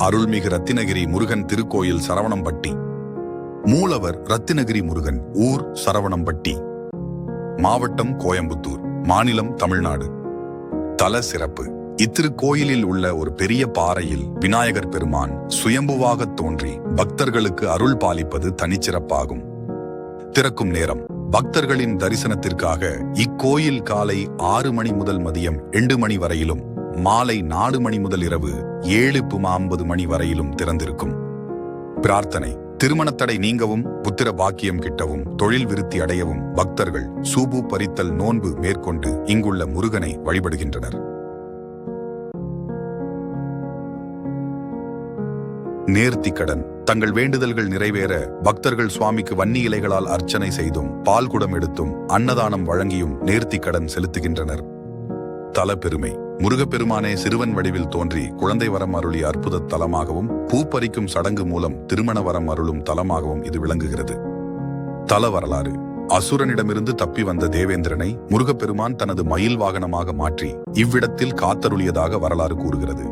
அருள்மிகு ரத்தினகிரி முருகன் திருக்கோயில் சரவணம்பட்டி. மூலவர் ரத்தினகிரி முருகன் ஊர் சரவணம்பட்டி. மாவட்டம் கோயம்புத்தூர் மாநிலம் தமிழ்நாடு. தல சிறப்பு. இத்திருக்கோயிலில் உள்ள ஒரு பெரிய பாறையில் விநாயகர் பெருமான் சுயம்புவாக தோன்றி பக்தர்களுக்கு அருள் பாலிப்பது தனிச்சிறப்பாகும். திறக்கும் நேரம். பக்தர்களின் தரிசனத்திற்காக இக்கோயில் காலை ஆறு மணி முதல் மதியம் எண்டு மணி வரையிலும் மாலை நாலு மணி முதல் இரவு ஏழு புமா ஐம்பது மணி வரையிலும் திறந்திருக்கும். பிரார்த்தனை திருமணத்தடை நீங்கவும் புத்திர பாக்கியம் கிட்டவும் தொழில் விருத்தி அடையவும் பக்தர்கள் சூபு பறித்தல் நோன்பு மேற்கொண்டு இங்குள்ள முருகனை வழிபடுகின்றனர். நேர்த்தி கடன் தங்கள் வேண்டுதல்கள் நிறைவேற பக்தர்கள் சுவாமிக்கு வன்னி இலைகளால் அர்ச்சனை செய்தும் பால் குடம் எடுத்தும் அன்னதானம் வழங்கியும் நேர்த்தி கடன் செலுத்துகின்றனர். தல பெருமை முருகப்பெருமானே சிறுவன் வடிவில் தோன்றி குழந்தை வரம் அருளி அற்புத தலமாகவும் பூப்பறிக்கும் சடங்கு மூலம் திருமண வரம் அருளும் தலமாகவும் இது விளங்குகிறது. தல வரலாறு. அசுரனிடமிருந்து தப்பி வந்த தேவேந்திரனை முருகப்பெருமான் தனது மயில் வாகனமாக மாற்றி இவ்விடத்தில் காத்தருளியதாக வரலாறு கூறுகிறது.